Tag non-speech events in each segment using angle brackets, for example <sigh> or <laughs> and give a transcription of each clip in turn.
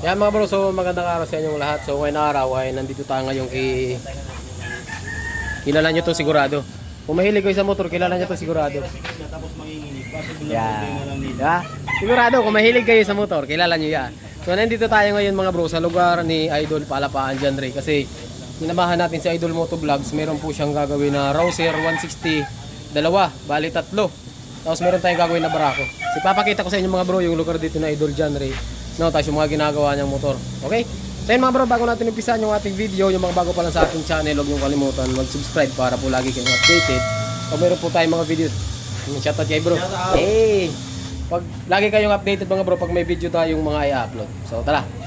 Yan mga bro, so magandang araw sa inyong lahat. So ngayon araw ay nandito tayo ngayon kay... Kilala nyo to sigurado. Kung mahilig kayo sa motor, kilala nyo to sigurado. Tapos manginginig. Yan. Yeah. Sigurado, kung mahilig kayo sa motor, kilala nyo yan. So nandito tayo ngayon mga bro sa lugar ni Idol Palapaan John Ray. Kasi sinamahan natin si Idol Moto Vlogs. Meron po siyang gagawin na Rouser 160. Dalawa, bali tatlo. Tapos meron tayong gagawin na barako. So papakita ko sa inyo mga bro yung lugar dito na Idol John Ray. No, tapos yung mga ginagawa niyang motor. Okay? So yun mga bro, bago natin umpisan yung ating video, yung mga bago pa lang sa ating channel, huwag niyong kalimutan mag-subscribe para po lagi kayong updated. Pag meron po tayong mga video, shoutout kay bro. Hey! Pag lagi kayong updated mga bro pag may video tayong mga i-upload. So tara.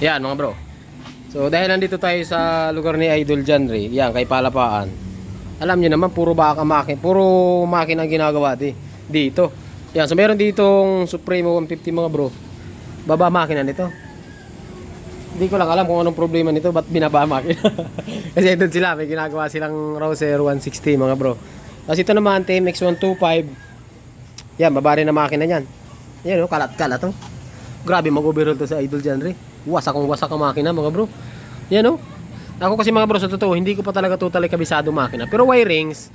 Yan mga bro. So dahil nandito tayo sa lugar ni Idol John Ray, yan kay Palapaan. Alam niyo naman puro baka makin, puro makin ang ginagawa di dito. Yan, so meron ditong Supremo 150 mga bro. Baba makina nito. Hindi ko lang alam kung anong problema nito, ba't binaba makina. <laughs> Kasi doon sila, may ginagawa silang Rouser 160 mga bro. Tapos ito naman, TMX 125. Yan, baba rin na makina niyan. Yan, oh, kalat-kalat oh. Grabe mag-overhaul to sa Idol John Ray. Wasak kong wasak ang makina mga bro. Yan oh. Ako kasi mga bro sa totoo, hindi ko pa talaga totally kabisado makina. Pero wirings,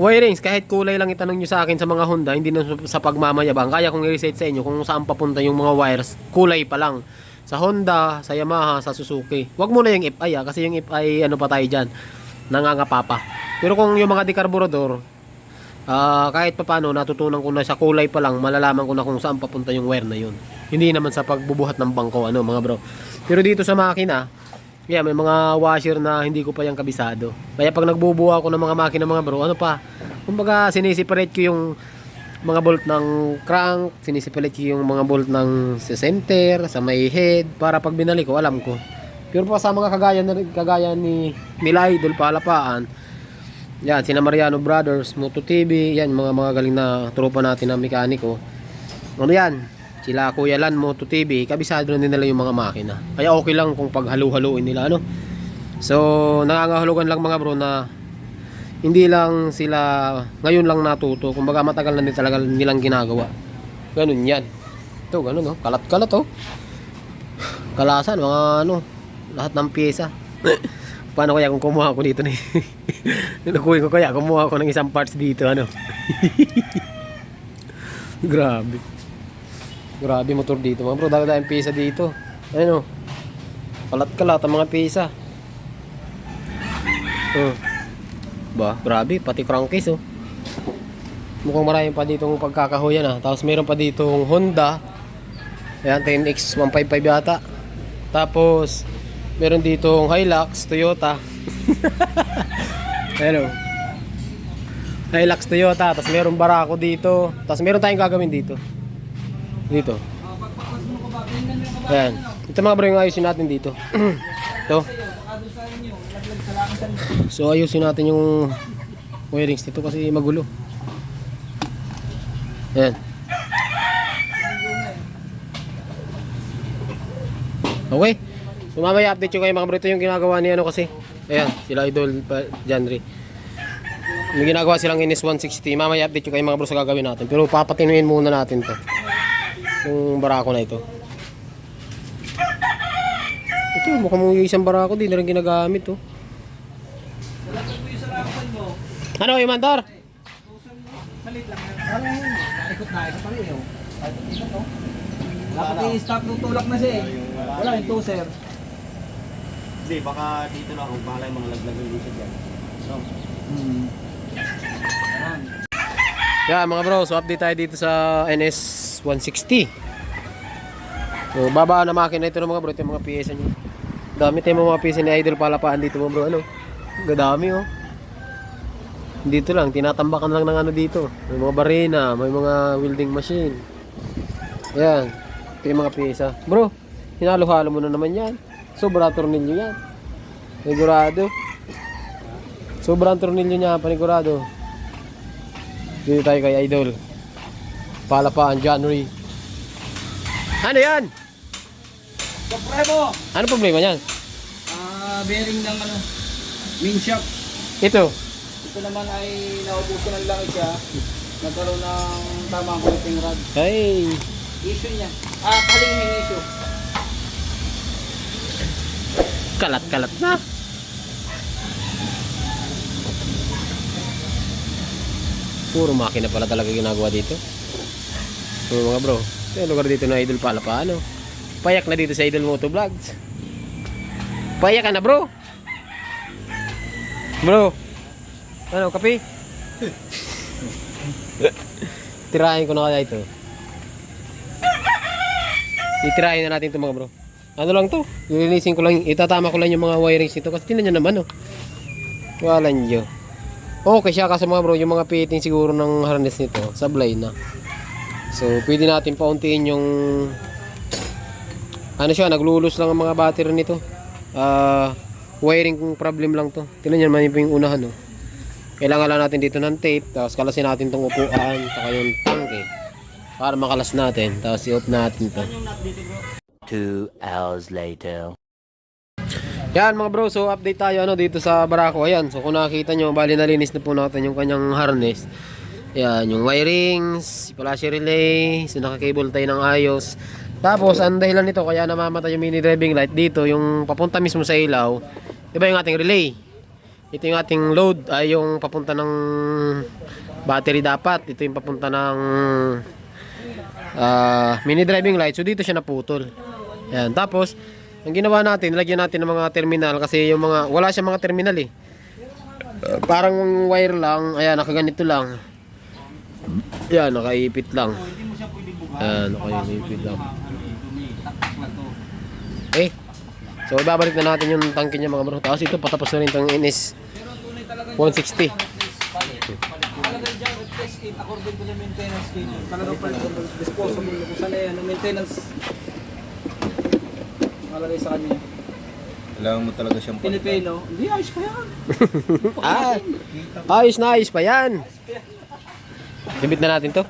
wirings, kahit kulay lang itanong nyo sa akin sa mga Honda, hindi na sa pagmamayabang. Kaya kong i-reset sa inyo kung saan papunta yung mga wires, kulay pa lang. Sa Honda, sa Yamaha, sa Suzuki. Huwag muna yung FI ah, kasi yung FI ano pa tayo dyan, nangangapapa. Pero kung yung mga dekarburador, Ah, kahit pa paano natutunan ko na sa kulay pa lang malalaman ko na kung saan papunta yung wire na yun. Hindi naman sa pagbubuhat ng bangko ano mga bro. Pero dito sa makina, yeah, may mga washer na hindi ko pa yung kabisado. Kaya pag nagbubuha ako ng mga makina mga bro, ano pa? Kumbaga sinisiparate ko yung mga bolt ng crank, sinisiparate ko yung mga bolt ng sa center, sa may head para pag binalik ko alam ko. Pero pa sa mga kagaya na kagaya ni Nila Idol Palapaan, yan, sina Mariano Brothers, Moto TV, yan, mga mga galing na tropa natin na mekaniko. Ano yan? Sila Kuya Lan, Moto TV, kabisado na din nila yung mga makina. Kaya okay lang kung paghalu-haluin nila, ano? So, nangangahulugan lang mga bro na hindi lang sila ngayon lang natuto. Kumbaga matagal na din talaga nilang ginagawa. Ganun yan. Ito, ganun, oh. Kalat-kalat, oh. Kalasan, mga ano, lahat ng pyesa. <clears throat> Paano kaya kung kumuha ko dito ni <laughs> Nakuha ko kaya kumuha ko ng isang parts dito ano. <laughs> Grabe. Grabe motor dito mga bro. Dami tayong pisa dito. Ayun oh. Kalat-kalat ang mga pisa. Oh. Ba, grabe. Pati crankcase oh. Mukhang marami pa ditong pagkakahuyan ah. Tapos meron pa ditong Honda. Ayan, TNX 155 yata. Tapos, meron ditong Hilux, Toyota. <laughs> Hello. Hilux Toyota, tapos meron barako dito. Tapos meron tayong gagawin dito. Dito. Ayan. Ito mga bro yung ayusin natin dito. <clears throat> Ito. So ayusin natin yung wirings dito kasi magulo. Ayan. Okay. So mamaya update ko kayo mga bro. Ito yung ginagawa ni ano kasi. Ayan, sila idol pa Janry. May ginagawa silang Inis 160. Mamaya update ko kayo mga bro sa gagawin natin. Pero papatinuin muna natin to. Yung barako na ito. Ito, mukhang yung isang barako. Di na rin ginagamit to. Ano yung mandar? Ikot na, ikot pa rin. Ikot to. Dapat i-stop nung tulak na siya eh. Wala yung toser. Hindi, baka dito lang kung baka yung mga laglag ng lusot yan. No? Hmm. Ayan. Yeah, mga bro, so update tayo dito sa NS 160. So, baba na makina ito ng mga bro, ito yung mga pyesa niya. Dami tayong mga pyesa ni Idol Palapaan dito mga bro, ano? Gadami oh. Dito lang, tinatambakan lang ng ano dito. May mga barena, may mga welding machine. Yan. Ito yung mga pyesa. Bro, hinalo-halo mo na naman yan. Sobra tornilyo yan. Sigurado. Sobrang tornilyo niya, panigurado. Dito tayo kay Idol. Palapaan, January. Ano yan? Supremo! Ano problema niyan? Ah, bearing ng ano, main shock. Ito. Ito naman ay naubusan ng langis siya. Nagkaroon ng tamang connecting rod. Hey. Issue niya. Ah, kalingin issue. Kalat-kalat na. Puro makina pala talaga ginagawa dito. So mga bro, yung lugar dito na Idol pala paano. Payak na dito sa Idol Moto Vlogs. Payak ka na bro. Bro. Ano, kape? <laughs> Tirahin ko na kaya ito. Titirahin na natin ito mga bro. Ano lang to? Lilinisin ko lang, itatama ko lang yung mga wirings nito kasi tinan nyo naman oh. Wala nyo. Okay siya kasi mga bro, yung mga fitting siguro ng harness nito, sablay na. So, pwede natin pauntiin yung ano siya, naglulus lang ang mga battery nito. Ah, wiring problem lang to. Tingnan niyo naman yung unahan, oh. Kailangan lang natin dito ng tape, tapos kalasin natin tong upuan, saka yung tangke. Para makalas natin, tapos i-off natin to. Two hours later. Yan mga bro, so update tayo ano dito sa Barako. Ayan, so kung nakikita nyo, bali nalinis na po natin yung kanyang harness. Yan, yung wirings, flash relay, so naka-cable tayo ng ayos. Tapos, ang dahilan nito, kaya namamatay yung mini driving light dito, yung papunta mismo sa ilaw, di ba yung ating relay? Ito yung ating load, ay yung papunta ng battery dapat. Ito yung papunta ng ah, mini driving light. So dito siya naputol. Yan. Tapos, ang ginawa natin, lagyan natin ng mga terminal kasi yung mga, wala siya mga terminal eh. Parang wire lang, ayan, nakaganito lang. Yan, nakaipit lang. Ayan, nakaipit lang. Eh, so ibabalik na natin yung tangke niya mga bro. Tapos ito, patapos na rin itong NS 160. Talaga dyan, test it according to the maintenance schedule. Talaga pa disposable kung saan yan, maintenance nakalagay sa kanya. Kailangan mo talaga siyang Pilipino, hindi ayos pa yan. <laughs> Ah, ayos na ayos pa yan. Libit na natin to.